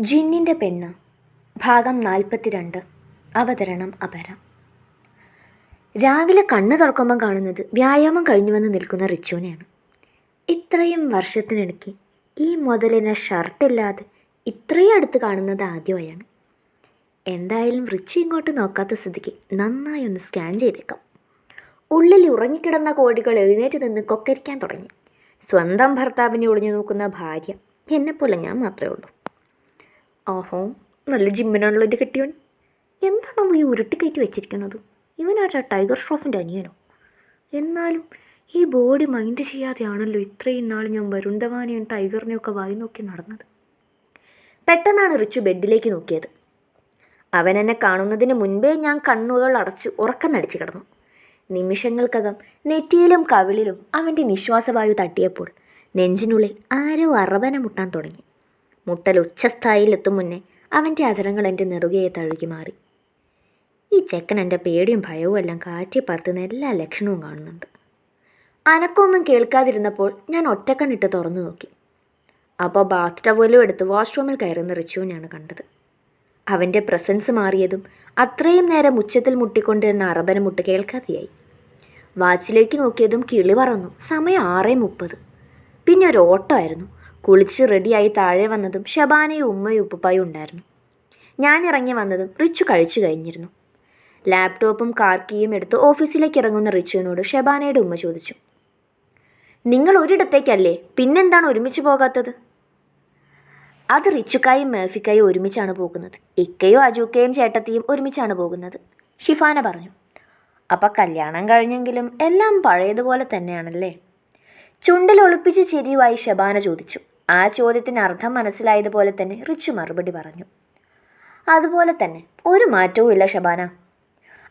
ജിന്നിന്റെ പെണ്ണ്. ഭാഗം നാൽപ്പത്തിരണ്ട്. അവതരണം അപര. രാവിലെ കണ്ണ് തുറക്കുമ്പം കാണുന്നത് വ്യായാമം കഴിഞ്ഞു വന്ന് നിൽക്കുന്ന റിച്ചുവിനെയാണ്. ഇത്രയും വർഷത്തിനിടയ്ക്ക് ഈ മുതലിനെ ഷർട്ടില്ലാതെ ഇത്രയും അടുത്ത് കാണുന്നത് ആദ്യമായാണ്. എന്തായാലും റിച്ചു ഇങ്ങോട്ട് നോക്കാത്ത സ്ഥിതിക്ക് നന്നായി ഒന്ന് സ്കാൻ ചെയ്തേക്കാം. ഉള്ളിൽ ഉറങ്ങിക്കിടന്ന കോടികൾ എഴുന്നേറ്റ് നിന്ന് കൊക്കരിക്കാൻ തുടങ്ങി. സ്വന്തം ഭർത്താവിനെ ഒളിഞ്ഞു നോക്കുന്ന ഭാര്യ. എന്നെപ്പോലെ ഞാൻ മാത്രമേ ഉള്ളൂ. ആഹോ നല്ല ജിമ്മിനാണല്ലോ എന്റെ കെട്ടിയവൻ. എന്താണോ ഈ ഉരുട്ടി കയറ്റി വെച്ചിരിക്കുന്നത്? ഇവനാരാ ടൈഗർ ഷ്രോഫിന്റെ അനിയനോ? എന്നാലും ഈ ബോഡി മൈൻഡ് ചെയ്യാതെയാണല്ലോ ഇത്രയും നാൾ ഞാൻ വരുണ്ടവാനെയും ടൈഗറിനെയൊക്കെ വായി നോക്കി നടന്നത്. പെട്ടെന്നാണ് റിച്ചു ബെഡിലേക്ക് നോക്കിയത്. അവൻ എന്നെ കാണുന്നതിന് മുൻപേ ഞാൻ കണ്ണുകൾ അടച്ച് ഉറക്കം നടിച്ചു കിടന്നു. നിമിഷങ്ങൾക്കകം നെറ്റിയിലും കവിളിലും അവന്റെ നിശ്വാസവായു തട്ടിയപ്പോൾ നെഞ്ചിനുള്ളിൽ ആരോ അറബന മുട്ടാൻ തുടങ്ങി. മുട്ടൽ ഉച്ചസ്ഥായിലെത്തും മുന്നേ അവന്റെ അധരങ്ങൾ എന്റെ നെറുകയെ തഴുകി മാറി. ഈ ചെക്കൻ എന്റെ പേടിയും ഭയവും എല്ലാം കാറ്റി പറത്തുന്ന എല്ലാ ലക്ഷണവും കാണുന്നുണ്ട്. അനക്കൊന്നും കേൾക്കാതിരുന്നപ്പോൾ ഞാൻ ഒറ്റക്കണ്ണിട്ട് തുറന്നു നോക്കി. അപ്പോൾ ബാത്ത് ടവലും എടുത്ത് വാഷ്റൂമിൽ കയറുന്ന റിച്ചുവിനെയാണ് കണ്ടത്. അവന്റെ പ്രസൻസ് മാറിയതും അത്രയും നേരം ഉച്ചത്തിൽ മുട്ടിക്കൊണ്ടിരുന്ന അറബന മുട്ട് കേൾക്കാതെയായി. വാച്ചിലേക്ക് നോക്കിയതും കിളി പറന്നു. സമയം ആറേ മുപ്പത്. പിന്നെ ഒരു ഓട്ടോ ആയിരുന്നു കുളിച്ച് റെഡിയായി താഴെ വന്നതും ഷബാനയും ഉമ്മയും ഉപ്പുപ്പായും ഉണ്ടായിരുന്നു. ഞാൻ ഇറങ്ങി വന്നതും റിച്ചു കഴിച്ചു കഴിഞ്ഞിരുന്നു. ലാപ്ടോപ്പും കാർക്കിയും കീയും എടുത്ത് ഓഫീസിലേക്ക് ഇറങ്ങുന്ന റിച്ചുവിനോട് ഷബാനയുടെ ഉമ്മ ചോദിച്ചു. നിങ്ങൾ ഒരിടത്തേക്കല്ലേ? പിന്നെന്താണ് ഒരുമിച്ച് പോകാത്തത്? അത് റിച്ചുക്കായും മേഫിക്കായും ഒരുമിച്ചാണ് പോകുന്നത്. ഇക്കയും അജൂക്കയും ചേട്ടത്തിയും ഒരുമിച്ചാണ് പോകുന്നത് ഷിഫാന പറഞ്ഞു. അപ്പം കല്യാണം കഴിഞ്ഞെങ്കിലും എല്ലാം പഴയതുപോലെ തന്നെയാണല്ലേ? ചുണ്ടിൽ ഒളിപ്പിച്ച് ചിരിയുമായി ഷബാന ചോദിച്ചു. ആ ചോദ്യത്തിന് അർത്ഥം മനസ്സിലായതുപോലെ തന്നെ റിച്ചു മറുപടി പറഞ്ഞു. അതുപോലെ തന്നെ ഒരു മാറ്റവും ഇല്ല ഷബാന.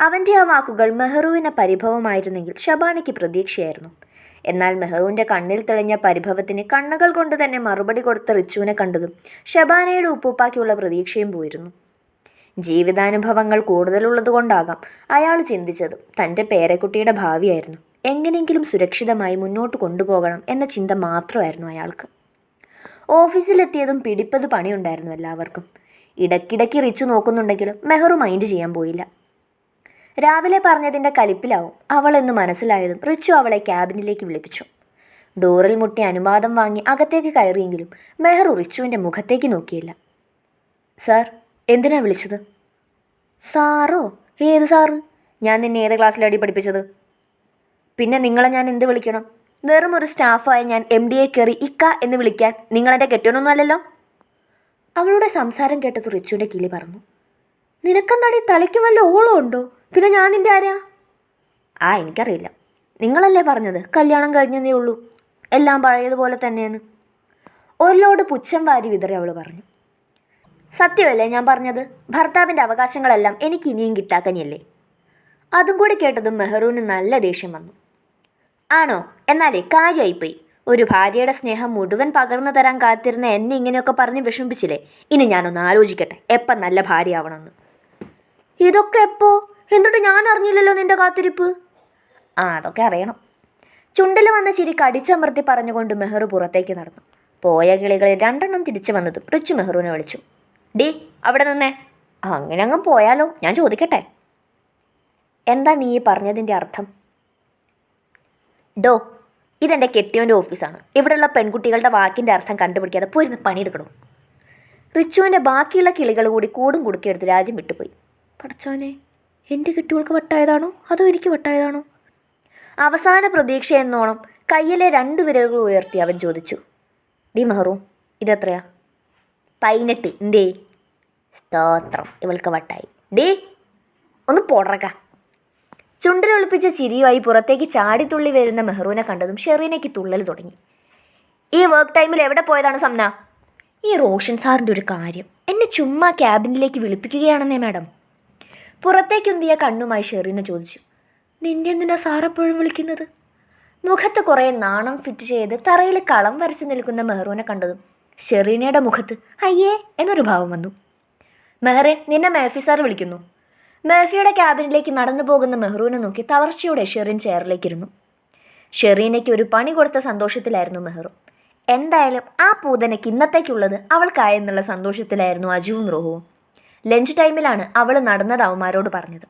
അവന്റെ ആ വാക്കുകൾ മെഹ്റുവിനെ പരിഭവമായിരുന്നെങ്കിൽ ഷബാനയ്ക്ക് പ്രതീക്ഷയായിരുന്നു. എന്നാൽ മെഹ്റുവിന്റെ കണ്ണിൽ തെളിഞ്ഞ പരിഭവത്തിന് കണ്ണുകൾ കൊണ്ട് തന്നെ മറുപടി കൊടുത്ത റിച്ചുവിനെ കണ്ടതും ഷബാനയുടെ ഉപ്പൂപ്പാക്കുള്ള പ്രതീക്ഷയും പോയിരുന്നു. ജീവിതാനുഭവങ്ങൾ കൂടുതലുള്ളതുകൊണ്ടാകാം അയാൾ ചിന്തിച്ചത് തന്റെ പേരക്കുട്ടിയുടെ ഭാവിയായിരുന്നു. എങ്ങനെയെങ്കിലും സുരക്ഷിതമായി മുന്നോട്ട് കൊണ്ടുപോകണം എന്ന ചിന്ത മാത്രമായിരുന്നു അയാൾക്ക്. ഓഫീസിലെത്തിയതും പിടിപ്പത് പണിയുണ്ടായിരുന്നു എല്ലാവർക്കും. ഇടയ്ക്കിടയ്ക്ക് റിച്ചു നോക്കുന്നുണ്ടെങ്കിലും മെഹറു മൈൻഡ് ചെയ്യാൻ പോയില്ല. രാവിലെ പറഞ്ഞതിന്റെ കലിപ്പിലാവും അവൾ എന്ന് മനസ്സിലായതും റിച്ചു അവളെ ക്യാബിനിലേക്ക് വിളിപ്പിച്ചു. ഡോറിൽ മുട്ടി അനുവാദം വാങ്ങി അകത്തേക്ക് കയറിയെങ്കിലും മെഹറു റിച്ചുവിന്റെ മുഖത്തേക്ക് നോക്കിയില്ല. സാർ എന്തിനാ വിളിച്ചത്? സാറോ? ഏത് സാറ്? ഞാൻ നിന്നെ ഏത് ക്ലാസ്സിലടി പഠിപ്പിച്ചത്? പിന്നെ നിങ്ങളെ ഞാൻ എന്ത് വിളിക്കണം? വെറും ഒരു സ്റ്റാഫായ ഞാൻ എം ഡി എ കയറി ഇക്ക എന്ന് വിളിക്കാൻ നിങ്ങളെന്റെ കെട്ടിയൊന്നും അല്ലല്ലോ അവളുടെ സംസാരം കേട്ടത് റിച്ചുവിന്റെ കിളി പറഞ്ഞു നിനക്കെന്താടി തലയ്ക്ക് വല്ല ഓളം ഉണ്ടോ? പിന്നെ ഞാൻ നിന്റെ ആരാ? ആ എനിക്കറിയില്ല. നിങ്ങളല്ലേ പറഞ്ഞത് കല്യാണം കഴിഞ്ഞതേ ഉള്ളൂ. എല്ലാം പഴയതുപോലെ തന്നെയെന്ന്. ഒരു ലോഡ് പുച്ഛം വാരി വിതറി അവൾ പറഞ്ഞു. സത്യമല്ലേ ഞാൻ പറഞ്ഞത്? ഭർത്താവിന്റെ അവകാശങ്ങളെല്ലാം എനിക്ക് ഇനിയും കിട്ടാക്കനിയല്ലേ? അതും കൂടി കേട്ടതും മെഹ്റൂന് നല്ല ദേഷ്യം വന്നു. ആണോ? എന്നാലേ കാര്യമായിപ്പോയി ഒരു ഭാര്യയുടെ സ്നേഹം മുഴുവൻ പകർന്നു തരാൻ കാത്തിരുന്ന എന്നെ ഇങ്ങനെയൊക്കെ പറഞ്ഞ് വിഷമിപ്പിച്ചില്ലേ? ഇനി ഞാനൊന്ന് ആലോചിക്കട്ടെ. എപ്പം നല്ല ഭാര്യ ആവണമെന്ന് ഇതൊക്കെ എപ്പോ? എന്നിട്ട് ഞാൻ അറിഞ്ഞില്ലല്ലോ നിന്റെ കാത്തിരിപ്പ്. ആ അതൊക്കെ അറിയണം. ചുണ്ടിൽ വന്ന ചിരി കടിച്ചമർത്തി പറഞ്ഞുകൊണ്ട് മെഹർ പുറത്തേക്ക് നടന്നു. പോയ കിളികളിൽ രണ്ടെണ്ണം തിരിച്ചു വന്നത് റിച്ചു മെഹ്റുവിനെ വിളിച്ചു. ഡി അവിടെ നിന്നേ. അങ്ങനെ അങ്ങ് പോയാലോ? ഞാൻ ചോദിക്കട്ടെ. എന്താ നീ പറഞ്ഞതിന്റെ അർത്ഥം? ഡോ ഇതെന്റെ കെട്ടിയോന്റെ ഓഫീസാണ്. ഇവിടെയുള്ള പെൺകുട്ടികളുടെ വാക്കിന്റെ അർത്ഥം കണ്ടുപിടിക്കാതെ പോയിരുന്ന് പണിയെടുക്കണം? റിച്ചുവിന്റെ ബാക്കിയുള്ള കിളികൾ കൂടി കൂടും കുടുക്കിയെടുത്ത് രാജ്യം വിട്ടുപോയി. പടച്ചോനെ എന്റെ കെട്ടികൾക്ക് വട്ടായതാണോ? അതോ എനിക്ക് വട്ടായതാണോ? അവസാന പ്രതീക്ഷ എന്നോണം കയ്യിലെ രണ്ട് വിരലുകൾ ഉയർത്തി അവൻ ചോദിച്ചു. ഡി മെഹറു ഇതെത്രയാ? പതിനെട്ട്. എന്തേ? സ്തോത്രം. ഇവൾക്ക് വട്ടായി. ഡേ ഒന്ന് പോടറക്ക. ചുണ്ടിലൊളിപ്പിച്ച ചിരിയുമായി പുറത്തേക്ക് ചാടിത്തുള്ളി വരുന്ന മെഹ്റൂനെ കണ്ടതും ഷെറീനയ്ക്ക് തുള്ളൽ തുടങ്ങി. ഈ വർക്ക് ടൈമിൽ എവിടെ പോയതാണ് സംന ഈ റോഷൻ സാറിന്റെ ഒരു കാര്യം. എന്നെ ചുമ്മാ ക്യാബിനിലേക്ക് വിളിപ്പിക്കുകയാണെന്നേ മാഡം. പുറത്തേക്കുന്തിയ കണ്ണുമായി ഷെറീന ചോദിച്ചു. നിന്റെ എന്തിനാ സാറെപ്പോഴും വിളിക്കുന്നത്? മുഖത്ത് കുറേ നാണം ഫിറ്റ് ചെയ്ത് തറയിൽ കളം വരച്ച് നിൽക്കുന്ന മെഹ്റൂനെ കണ്ടതും ഷെറീനയുടെ മുഖത്ത് അയ്യേ എന്നൊരു ഭാവം വന്നു. മെഹ്റെ നിന്നെ മേഫി സാർ വിളിക്കുന്നു. മേഫിയുടെ ക്യാബിനിലേക്ക് നടന്നു പോകുന്ന മെഹ്റൂനെ നോക്കി തളർച്ചയോടെ ഷെറിൻ ചെയറിലേക്കിരുന്നു. ഷെറീനയ്ക്ക് ഒരു പണി കൊടുത്ത സന്തോഷത്തിലായിരുന്നു മെഹ്റു. എന്തായാലും ആ പൂതനയ്ക്ക് ഇന്നത്തേക്കുള്ളത് അവൾക്കായെന്നുള്ള സന്തോഷത്തിലായിരുന്നു അജുവും റോഹുവും. ലഞ്ച് ടൈമിലാണ് അവൾ നടന്നത് അവന്മാരോട് പറഞ്ഞത്.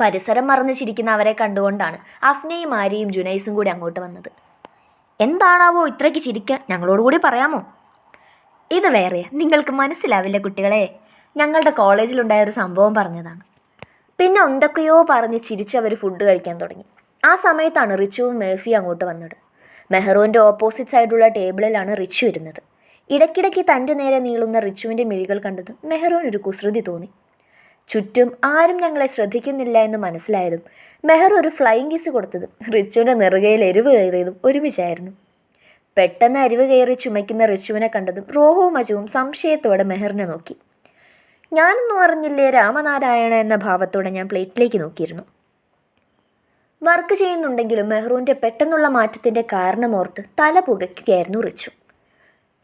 പരിസരം മറന്ന് ചിരിക്കുന്ന അവരെ കണ്ടുകൊണ്ടാണ് അഫ്നയും ആര്യയും ജുനൈസും കൂടി അങ്ങോട്ട് വന്നത്. എന്താണാവോ ഇത്രയ്ക്ക് ചിരിക്കാൻ? ഞങ്ങളോട് കൂടി പറയാമോ? ഇത് വേറെ നിങ്ങൾക്ക് മനസ്സിലാവില്ല കുട്ടികളെ. ഞങ്ങളുടെ കോളേജിലുണ്ടായ ഒരു സംഭവം പറഞ്ഞതാണ്. പിന്നെ എന്തൊക്കെയോ പറഞ്ഞ് ചിരിച്ചവർ ഫുഡ് കഴിക്കാൻ തുടങ്ങി. ആ സമയത്താണ് റിച്ചുവും മേഫിയും അങ്ങോട്ട് വന്നത്. മെഹ്റോന്റെ ഓപ്പോസിറ്റ് സൈഡുള്ള ടേബിളിലാണ് റിച്ചു ഇരുന്നത്. ഇടയ്ക്കിടയ്ക്ക് തന്റെ നേരെ നീളുന്ന റിച്ചുവിന്റെ മിഴികൾ കണ്ടതും മെഹ്റൂൻ ഒരു കുസൃതി തോന്നി. ചുറ്റും ആരും ഞങ്ങളെ ശ്രദ്ധിക്കുന്നില്ല എന്ന് മനസ്സിലായതും മെഹർ ഒരു ഫ്ലൈയിങ് കിസ് കൊടുത്തതും റിച്ചുവിന്റെ നെറുകയിൽ എരിവ് കയറിയതും ഒരുമിച്ചായിരുന്നു. പെട്ടെന്ന് അരിവ് കയറി ചുമയ്ക്കുന്ന റിച്ചുവിനെ കണ്ടതും റോഹവും അജുവും സംശയത്തോടെ മെഹറിനെ നോക്കി. ഞാനൊന്നും അറിഞ്ഞില്ലേ രാമനാരായണ എന്ന ഭാവത്തോടെ ഞാൻ പ്ലേറ്റിലേക്ക് നോക്കിയിരുന്നു. വർക്ക് ചെയ്യുന്നുണ്ടെങ്കിലും മെഹ്റൂന്റെ പെട്ടെന്നുള്ള മാറ്റത്തിന്റെ കാരണമോർത്ത് തല പുകയ്ക്കുകയായിരുന്നു റിച്ചു.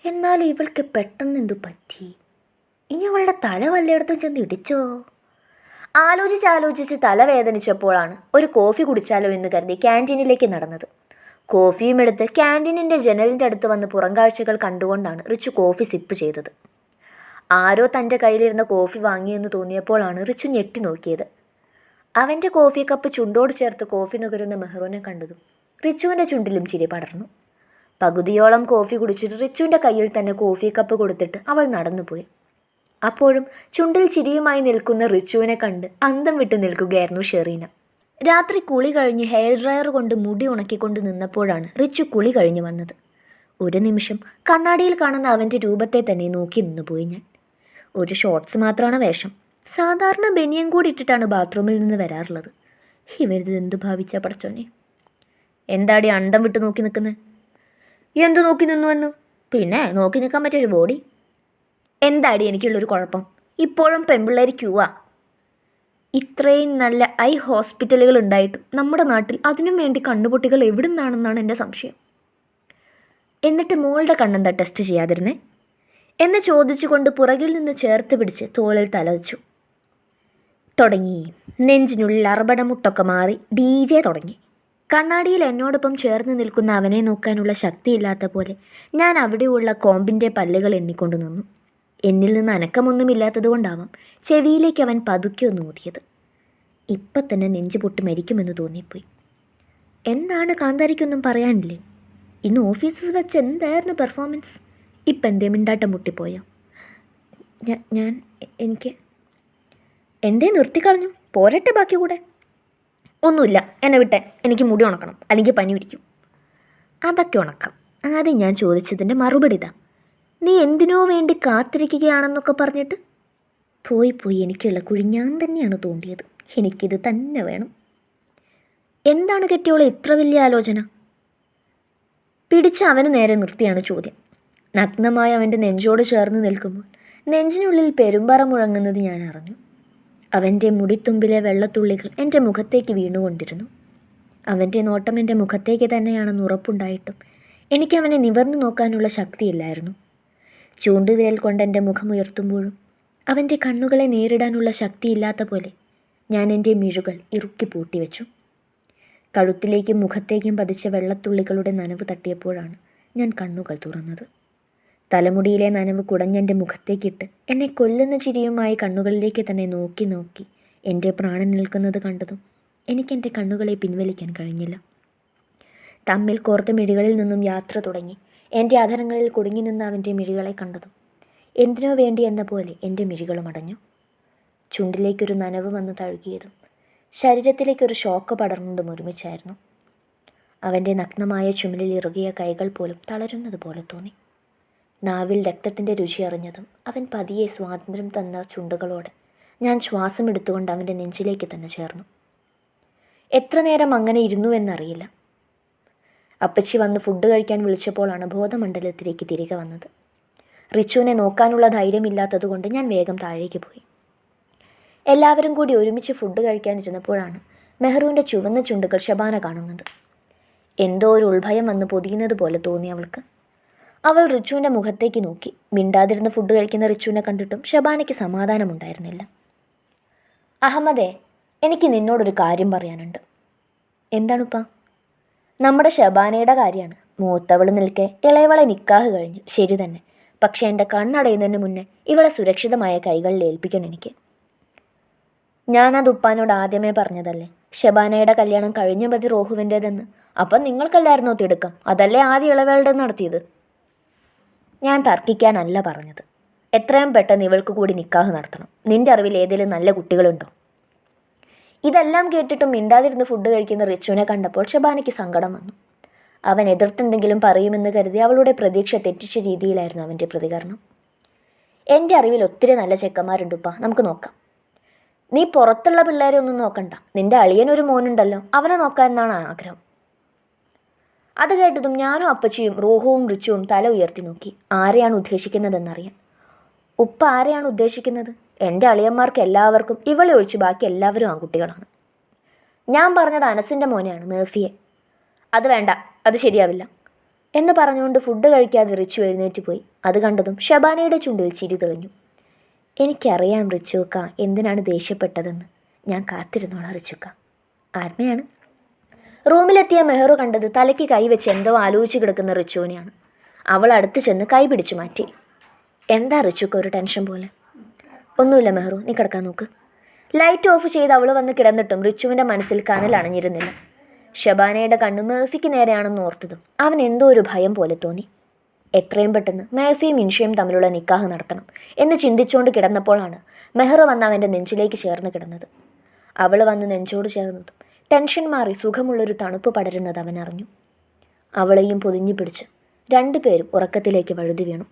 എന്നാൽ ഇവൾക്ക് പെട്ടെന്ന് എന്തു പറ്റി? ഇനി അവളുടെ തല വല്ലയിടത്തും ചെന്ന് ഇടിച്ചോ? ആലോചിച്ച് തല വേദനിച്ചപ്പോഴാണ് ഒരു കോഫി കുടിച്ചാലോ എന്ന് കരുതി ക്യാന്റീനിലേക്ക് നടന്നത്. കോഫിയും എടുത്ത് ക്യാന്റീനിന്റെ ജനലിന്റെ അടുത്ത് വന്ന് പുറംകാഴ്ചകൾ കണ്ടുകൊണ്ടാണ് റിച്ചു കോഫി സിപ്പ് ചെയ്തത്. ആരോ തന്റെ കയ്യിലിരുന്ന കോഫി വാങ്ങിയെന്ന് തോന്നിയപ്പോഴാണ് റിച്ചു ഞെട്ടി നോക്കിയത്. അവന്റെ കോഫി കപ്പ് ചുണ്ടോട് ചേർത്ത് കോഫി നുകരുന്ന മെഹ്റൂനെ കണ്ടതും റിച്ചുവിന്റെ ചുണ്ടിലും ചിരി പടർന്നു. പകുതിയോളം കോഫി കുടിച്ചിട്ട് റിച്ചുവിന്റെ കയ്യിൽ തന്നെ കോഫി കപ്പ് കൊടുത്തിട്ട് അവൾ നടന്നുപോയി. അപ്പോഴും ചുണ്ടിൽ ചിരിയുമായി നിൽക്കുന്ന റിച്ചുവിനെ കണ്ട് അന്തം വിട്ട് നിൽക്കുകയായിരുന്നു ഷെറീന. രാത്രി കുളി കഴിഞ്ഞ് ഹെയർ ഡ്രയർ കൊണ്ട് മുടി ഉണക്കിക്കൊണ്ട് നിന്നപ്പോഴാണ് റിച്ചു കുളി കഴിഞ്ഞു വന്നത്. ഒരു നിമിഷം കണ്ണാടിയിൽ കാണുന്ന അവന്റെ രൂപത്തെ തന്നെ നോക്കി നിന്നുപോയി ഞാൻ. ഒരു ഷോർട്സ് മാത്രമാണ് വേഷം. സാധാരണ ബനിയൻ കൂടി ഇട്ടിട്ടാണ് ബാത്റൂമിൽ നിന്ന് വരാറുള്ളത്. ഇവരിത് എന്ത് ഭാവിച്ച പടച്ചോനെ? എന്താടി അണ്ടം വിട്ട് നോക്കി നിൽക്കുന്നത് എന്ത് നോക്കി നിന്നു എന്ന്? പിന്നെ നോക്കി നിൽക്കാൻ പറ്റിയൊരു ബോഡി. എന്താടി എനിക്കുള്ളൊരു കുഴപ്പം? ഇപ്പോഴും പെമ്പിള്ളേർ ക്യൂവാ. ഇത്രയും നല്ല ഐ ഹോസ്പിറ്റലുകൾ ഉണ്ടായിട്ടും നമ്മുടെ നാട്ടിൽ അതിനും വേണ്ടി കണ്ണുപൊട്ടികൾ എവിടുന്നാണെന്നാണ് എന്റെ സംശയം. എന്നിട്ട് മോളുടെ കണ്ണെന്താ ടെസ്റ്റ് ചെയ്യാതിരുന്നേ? എന്ന് ചോദിച്ചുകൊണ്ട് പുറകിൽ നിന്ന് ചേർത്ത് പിടിച്ച് തോളിൽ തലവച്ചു. തുടങ്ങി. നെഞ്ചിനുള്ളിൽ അറുപടമുട്ടൊക്കെ മാറി ഡി ജെ തുടങ്ങി. കണ്ണാടിയിൽ എന്നോടൊപ്പം ചേർന്ന് നിൽക്കുന്ന അവനെ നോക്കാനുള്ള ശക്തിയില്ലാത്ത പോലെ ഞാൻ അവിടെയുള്ള കോമ്പിന്റെ പല്ലുകൾ എണ്ണിക്കൊണ്ടു നിന്നു. എന്നിൽ നിന്ന് അനക്കമൊന്നുമില്ലാത്തതുകൊണ്ടാവാം ചെവിയിലേക്ക് അവൻ പതുക്കെ ഒന്ന് ഊതിയത്. ഇപ്പം തന്നെ നെഞ്ചു പൊട്ടി മരിക്കുമെന്ന് തോന്നിപ്പോയി. എന്താണ് കാന്താരിക്കൊന്നും പറയാനില്ലേ? ഇന്ന് ഓഫീസിൽ വെച്ച് എന്തായിരുന്നു പെർഫോമൻസ്? ഇപ്പം എന്തേ മിണ്ടാട്ടം മുട്ടിപ്പോയോ? ഞാൻ എനിക്ക് എന്തേ നിർത്തിക്കളഞ്ഞു പോരട്ടെ ബാക്കി കൂടെ. ഒന്നുമില്ല എന്നെ വിട്ടെ. എനിക്ക് മുടി ഉണക്കണം അല്ലെങ്കിൽ പനി പിടിക്കും. അതൊക്കെ ഉണക്കാം. ആദ്യം ഞാൻ ചോദിച്ചതിന്റെ മറുപടി ഇതാ. നീ എന്തിനോ വേണ്ടി കാത്തിരിക്കുകയാണെന്നൊക്കെ പറഞ്ഞിട്ട്? പോയി പോയി എനിക്കുള്ള കുഴി ഞാൻ തന്നെയാണ് തോണ്ടിയത്. എനിക്കിത് തന്നെ വേണം. എന്താണ് കെട്ടിയോളെ ഇത്ര വലിയ ആലോചന? പിടിച്ച് അവന് നേരെ നിർത്തിയാണ് ചോദ്യം. നഗ്നമായ അവന്റെ നെഞ്ചോട് ചേർന്ന് നിൽക്കുമ്പോൾ നെഞ്ചിനുള്ളിൽ പെരുമ്പറ മുഴങ്ങുന്നത് ഞാൻ അറിഞ്ഞു. അവന്റെ മുടിത്തുമ്പിലെ വെള്ളത്തുള്ളികൾ എന്റെ മുഖത്തേക്ക് വീണുകൊണ്ടിരുന്നു. അവന്റെ നോട്ടം എന്റെ മുഖത്തേക്ക് തന്നെയാണെന്ന് ഉറപ്പുണ്ടായിട്ടും എനിക്ക് അവനെ നിവർന്നു നോക്കാനുള്ള ശക്തിയില്ലായിരുന്നു. ചൂണ്ടുവിരൽ കൊണ്ട് എന്റെ മുഖമുയർത്തുമ്പോഴും അവന്റെ കണ്ണുകളെ നേരിടാനുള്ള ശക്തിയില്ലാത്ത പോലെ ഞാൻ എന്റെ മിഴുകൾ ഇറുക്കി പൂട്ടിവെച്ചു. കഴുത്തിലേക്കും മുഖത്തേക്കും പതിച്ച വെള്ളത്തുള്ളികളുടെ നനവ് തട്ടിയപ്പോഴാണ് ഞാൻ കണ്ണുകൾ തുറന്നത്. തലമുടിയിലെ നനവ് കുടഞ്ഞെന്റെ മുഖത്തേക്കിട്ട് എന്നെ കൊല്ലുന്ന ചിരിയുമായി കണ്ണുകളിലേക്ക് തന്നെ നോക്കി നോക്കി എന്റെ പ്രാണൻ നിൽക്കുന്നത് കണ്ടതും എനിക്കെന്റെ കണ്ണുകളെ പിൻവലിക്കാൻ കഴിഞ്ഞില്ല. തമ്മിൽ കോർത്ത മിഴികളിൽ നിന്നും യാത്ര തുടങ്ങി. എന്റെ അധരങ്ങളിൽ കുടുങ്ങി നിന്ന അവന്റെ മിഴികളെ കണ്ടതും എന്തിനോ വേണ്ടി എന്ന പോലെ എന്റെ മിഴികളും അടഞ്ഞു. ചുണ്ടിലേക്കൊരു നനവ് വന്ന് തഴുകിയതും ശരീരത്തിലേക്കൊരു ഷോക്ക് പടർന്നതും ഒരുമിച്ചായിരുന്നു. അവന്റെ നഗ്നമായ ചുമലിൽ ഇറുകിയ കൈകൾ പോലും തളരുന്നത് പോലെ തോന്നി. നാവിൽ രക്തത്തിന്റെ രുചി അറിഞ്ഞതും അവൻ പതിയെ സ്വാതന്ത്ര്യം തന്ന ചുണ്ടുകളോട് ഞാൻ ശ്വാസം എടുത്തുകൊണ്ട് അവന്റെ നെഞ്ചിലേക്ക് തന്നെ ചേർന്നു. എത്ര നേരം അങ്ങനെ ഇരുന്നു എന്നറിയില്ല അപ്പച്ചി വന്ന് ഫുഡ് കഴിക്കാൻ വിളിച്ചപ്പോഴാണ് ബോധമണ്ഡലത്തിലേക്ക് തിരികെ വന്നത്. റിച്ചുവിനെ നോക്കാനുള്ള ധൈര്യമില്ലാത്തതുകൊണ്ട് ഞാൻ വേഗം താഴേക്ക് പോയി. എല്ലാവരും കൂടി ഒരുമിച്ച് ഫുഡ് കഴിക്കാനിരുന്നപ്പോഴാണ് മെഹ്റുവിന്റെ ചുവന്ന ചുണ്ടുകൾ ശബാന കാണുന്നത്. എന്തോ ഒരു ഉൾഭയം വന്ന് പൊതിയുന്നത് പോലെ തോന്നി അവൾക്ക്. അവൾ റിച്ചുവിന്റെ മുഖത്തേക്ക് നോക്കി. മിണ്ടാതിരുന്ന് ഫുഡ് കഴിക്കുന്ന റിച്ചുവിനെ കണ്ടിട്ടും ഷബാനയ്ക്ക് സമാധാനമുണ്ടായിരുന്നില്ല. അഹമ്മദേ എനിക്ക് നിന്നോടൊരു കാര്യം പറയാനുണ്ട്. എന്താണുപ്പാ? നമ്മുടെ ഷബാനയുടെ കാര്യമാണ്. മൂത്തവൾ നിൽക്കെ ഇളയവളെ നിക്കാഹ് കഴിഞ്ഞു. ശരി തന്നെ. പക്ഷേ എന്റെ കണ്ണടയുന്നതിന് മുന്നേ ഇവളെ സുരക്ഷിതമായ കൈകളിൽ ഏൽപ്പിക്കണം എനിക്ക്. ഞാൻ ഞാനത് ഉപ്പാനോട് ആദ്യമേ പറഞ്ഞതല്ലേ? ഷബാനയുടെ കല്യാണം കഴിഞ്ഞ മതി റോഹുവിന്റേതെന്ന് അപ്പം നിങ്ങൾക്കല്ലായിരുന്നോ തിടുക്കം? അതല്ലേ ആദ്യ ഇളവേളുടെ നടത്തിയത്? ഞാൻ തർക്കിക്കാനല്ല പറഞ്ഞത്. എത്രയും പെട്ടെന്ന് ഇവൾക്ക് കൂടി നിക്കാഹ് നടത്തണം. നിന്റെ അറിവിൽ ഏതെങ്കിലും നല്ല കുട്ടികളുണ്ടോ? ഇതെല്ലാം കേട്ടിട്ടും മിണ്ടാതിരുന്ന് ഫുഡ് കഴിക്കുന്ന റിച്ചുവിനെ കണ്ടപ്പോൾ ഷബാനയ്ക്ക് സങ്കടം വന്നു. അവൻ എതിർത്തെന്തെങ്കിലും പറയുമെന്ന് കരുതി അവളുടെ പ്രതീക്ഷ തെറ്റിച്ച രീതിയിലായിരുന്നു അവന്റെ പ്രതികരണം. എന്റെ അറിവിൽ ഒത്തിരി നല്ല ചെക്കന്മാരുണ്ടുപ്പാ നമുക്ക് നോക്കാം. നീ പുറത്തുള്ള പിള്ളേരെ ഒന്നും നോക്കണ്ട. നിന്റെ അളിയനൊരു മോനുണ്ടല്ലോ. അവനെ നോക്കാൻ എന്നാണ് ആഗ്രഹം. അത് കേട്ടതും ഞാനും അപ്പച്ചിയും റോഹവും റിച്ചുവും തല ഉയർത്തി നോക്കി. ആരെയാണ് ഉദ്ദേശിക്കുന്നതെന്നറിയാൻ? ഉപ്പ ആരെയാണ് ഉദ്ദേശിക്കുന്നത്? എന്റെ അളിയന്മാർക്ക് എല്ലാവർക്കും ഇവളെ ഒഴിച്ച് ബാക്കി എല്ലാവരും ആൺകുട്ടികളാണ്. ഞാൻ പറഞ്ഞത് അനസിന്റെ മോനെയാണ് മേഫിയെ. അത് വേണ്ട അത് ശരിയാവില്ല. എന്ന് പറഞ്ഞുകൊണ്ട് ഫുഡ് കഴിക്കാതെ റിച്ചു എഴുന്നേറ്റ് പോയി. അത് കണ്ടതും ഷബാനയുടെ ചുണ്ടിൽ ചിരി തെളിഞ്ഞു. എനിക്കറിയാം റിച്ചുക്ക എന്തിനാണ് ദേഷ്യപ്പെട്ടതെന്ന്. ഞാൻ കാത്തിരുന്നോളാം റിച്ചുക്ക ആത്മയാണ്. റൂമിലെത്തിയ മെഹ്റു കണ്ടത് തലയ്ക്ക് കൈവച്ച് എന്തോ ആലോചിച്ച് കിടക്കുന്ന റിച്ചുവിനെയാണ്. അവൾ അടുത്ത് ചെന്ന് കൈ പിടിച്ചു മാറ്റി. എന്താ റിച്ചുക്ക് ഒരു ടെൻഷൻ പോലെ? ഒന്നുമില്ല മെഹ്റു നീ കിടക്കാൻ നോക്ക്. ലൈറ്റ് ഓഫ് ചെയ്ത് അവൾ വന്ന് കിടന്നിട്ടും റിച്ചുവിന്റെ മനസ്സിൽ കനൽ അണഞ്ഞിരുന്നില്ല. ഷബാനയുടെ കണ്ണ് മേഫിക്ക് നേരെയാണെന്ന് ഓർത്തതും അവൻ എന്തോ ഒരു ഭയം പോലെ തോന്നി. എത്രയും പെട്ടെന്ന് മേഫിയും ഇൻഷയും തമ്മിലുള്ള നിക്കാഹ് നടത്തണം എന്ന് ചിന്തിച്ചുകൊണ്ട് കിടന്നപ്പോഴാണ് മെഹ്റ വന്ന് അവന്റെ നെഞ്ചിലേക്ക് ചേർന്ന് കിടന്നത്. അവൾ വന്ന് നെഞ്ചോട് ചേർന്നതും ടെൻഷൻ മാറി സുഖമുള്ളൊരു തണുപ്പ് പടരുന്നത് അറിഞ്ഞു അവളെയും പൊതിഞ്ഞു പിടിച്ച് രണ്ടുപേരും ഉറക്കത്തിലേക്ക് വഴുതി വീണു.